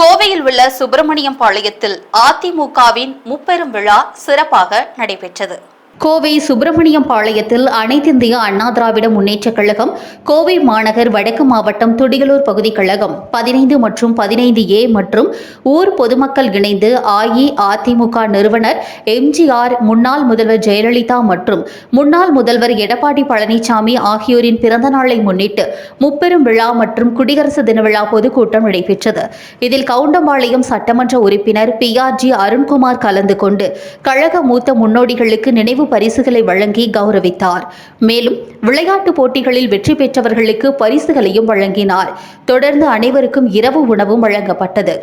கோவையில் உள்ள சுப்பிரமணியம் பாளையத்தில் அதிமுகவின் முப்பெரும் விழா சிறப்பாக நடைபெற்றது. கோவை சுப்பிரமணியம் பாளையத்தில் அனைத்திந்திய அண்ணா திராவிட முன்னேற்றக் கழகம் கோவை மாநகர் வடக்கு மாவட்டம் துடியலூர் பகுதி கழகம் பதினைந்து மற்றும் பதினைந்து ஏ மற்றும் ஊர் பொதுமக்கள் இணைந்து அஇஅதிமுக நிறுவனர் எம்ஜிஆர் முன்னாள் முதல்வர் ஜெயலலிதா மற்றும் முன்னாள் முதல்வர் எடப்பாடி பழனிசாமி ஆகியோரின் பிறந்த நாளை முன்னிட்டு முப்பெரும் விழா மற்றும் குடியரசு தின விழா பொதுக்கூட்டம் நடைபெற்றது. இதில் கவுண்டம்பாளையம் சட்டமன்ற உறுப்பினர் பி ஆர் ஜி அருண்குமார் கலந்து கொண்டு கழக மூத்த முன்னோடிகளுக்கு நினைவு பரிசுகளை வழங்கி கௌரவித்தார். மேலும் விளையாட்டுப் போட்டிகளில் வெற்றி பெற்றவர்களுக்கு பரிசுகளையும் வழங்கினார். தொடர்ந்து அனைவருக்கும் இரவு உணவும் வழங்கப்பட்டது.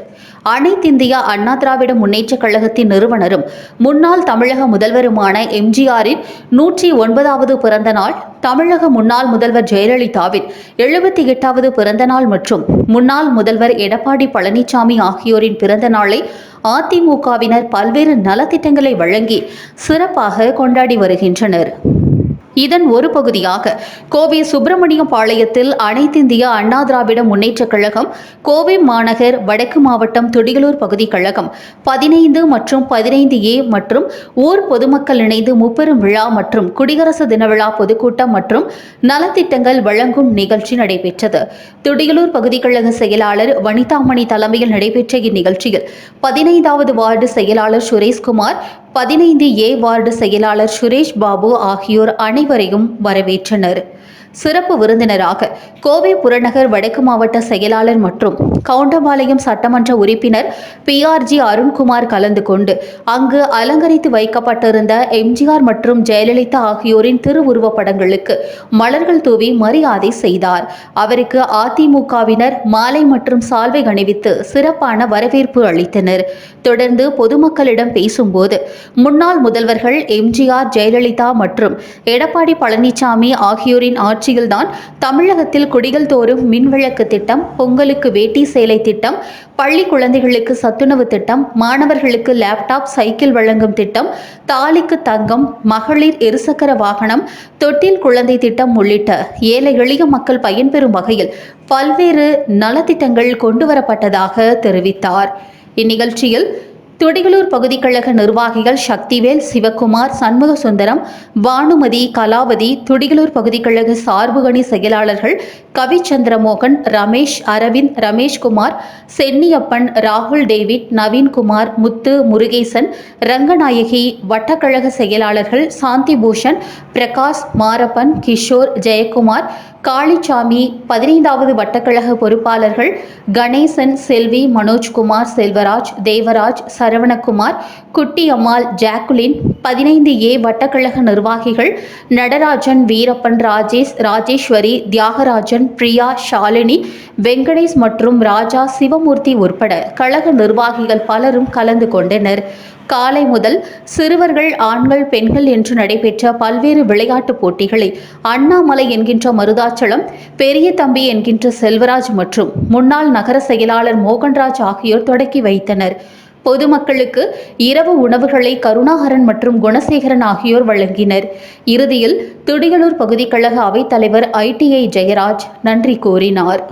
அனைத்திந்திய அண்ணா திராவிட முன்னேற்றக் கழகத்தின் நிறுவனரும் முன்னாள் தமிழக முதல்வருமான எம்ஜிஆரின் நூற்றி ஒன்பதாவது பிறந்த நாள் தமிழக முன்னாள் முதல்வர் ஜெயலலிதாவின் எழுபத்தி எட்டாவது பிறந்தநாள் மற்றும் முன்னாள் முதல்வர் எடப்பாடி பழனிசாமி ஆகியோரின் பிறந்த நாளை அதிமுகவினர் பல்வேறு நலத்திட்டங்களை வழங்கி சிறப்பாக கொண்டாடி வருகின்றனர். இதன் ஒரு பகுதியாக கோவை சுப்பிரமணியம் பாளையத்தில் அனைத்திந்திய அண்ணா திராவிட முன்னேற்றக் கழகம் கோவை மாநகர் வடக்கு மாவட்டம் துடியலூர் பகுதி கழகம் பதினைந்து மற்றும் பதினைந்து ஏ மற்றும் ஊர் பொதுமக்கள் இணைந்து முப்பெரும் விழா மற்றும் குடியரசு தின விழா பொதுக்கூட்டம் மற்றும் நலத்திட்டங்கள் வழங்கும் நிகழ்ச்சி நடைபெற்றது. துடியலூர் பகுதி கழக செயலாளர் வனிதாமணி தலைமையில் நடைபெற்ற இந்நிகழ்ச்சியில் பதினைந்தாவது வார்டு செயலாளர் சுரேஷ்குமார் பதினைந்து ஏ வார்டு செயலாளர் சுரேஷ் பாபு ஆகியோர் அனைவரையும் வரவேற்றனர். சிறப்பு விருந்தினராக கோவை புறநகர் வடக்கு மாவட்ட செயலாளர் மற்றும் கவுண்டம்பாளையம் சட்டமன்ற உறுப்பினர் பி ஆர் ஜி அருண்குமார் கலந்து கொண்டு அங்கு அலங்கரித்து வைக்கப்பட்டிருந்த எம்ஜிஆர் மற்றும் ஜெயலலிதா ஆகியோரின் திருவுருவப் படங்களுக்கு மலர்கள் தூவி மரியாதை செய்தார். அவருக்கு அதிமுகவினர் மாலை மற்றும் சால்வை அணிவித்து சிறப்பான வரவேற்பு அளித்தனர். தொடர்ந்து பொதுமக்களிடம் பேசும்போது முன்னாள் முதல்வர்கள் எம்ஜிஆர் ஜெயலலிதா மற்றும் எடப்பாடி பழனிசாமி ஆகியோரின் ஆட்சியில்தான் தமிழகத்தில் குடிகள் தோறும் மின்விளக்கு திட்டம் பொங்கலுக்கு வேட்டி சேலை திட்டம் பள்ளி குழந்தைகளுக்கு சத்துணவு திட்டம் மாணவர்களுக்கு லேப்டாப் சைக்கிள் வழங்கும் திட்டம் தாலிக்கு தங்கம் மகளிர் இருசக்கர வாகனம் தொட்டில் குழந்தை திட்டம் உள்ளிட்ட ஏழை எளிய மக்கள் பயன்பெறும் வகையில் பல்வேறு நலத்திட்டங்கள் கொண்டுவரப்பட்டதாக தெரிவித்தார். இந்நிகழ்ச்சியில் துடிகளூர் பகுதி கழக நிர்வாகிகள் சக்திவேல் சிவக்குமார் சண்முக சுந்தரம் பானுமதி கலாவதி துடிகளூர் பகுதி கழக சார்புகணி செயலாளர்கள் கவி சந்திரமோகன் ரமேஷ் அரவிந்த் ரமேஷ்குமார் சென்னியப்பன் ராகுல் டேவிட் நவீன்குமார் முத்து முருகேசன் ரங்கநாயகி வட்டக்கழக செயலாளர்கள் சாந்தி பூஷன் பிரகாஷ் மாரப்பன் கிஷோர் ஜெயக்குமார் காளிச்சாமி பதினைந்தாவது வட்டக்கழக பொறுப்பாளர்கள் கணேசன் செல்வி மனோஜ்குமார் செல்வராஜ் தேவராஜ் சரவணகுமார் குட்டியம்மாள் ஜாக்குலின் பதினைந்து ஏ வட்டக்கழக நிர்வாகிகள் நடராஜன் வீரப்பன் ராஜேஷ் ராஜேஸ்வரி தியாகராஜன் பிரியா ஷாலினி வெங்கடேஷ் மற்றும் ராஜா சிவமூர்த்தி உட்பட கழக நிர்வாகிகள் பலரும் கலந்து கொண்டனர். காலை முதல் சிறுவர்கள் ஆண்கள் பெண்கள் என்று நடைபெற்ற பல்வேறு விளையாட்டுப் போட்டிகளை அண்ணாமலை என்கின்ற மருதாச்சலம் பெரிய தம்பி என்கின்ற செல்வராஜ் மற்றும் முன்னாள் நகர செயலாளர் மோகன்ராஜ் ஆகியோர் தொடக்கி வைத்தனர். பொதுமக்களுக்கு இரவு உணவுகளை கருணாகரன் மற்றும் குணசேகரன் ஆகியோர் வழங்கினர். இறுதியில் திடியலூர் பகுதி கழக அவைத்தலைவர் ஐடிஐ ஜெயராஜ் நன்றி கூறினார்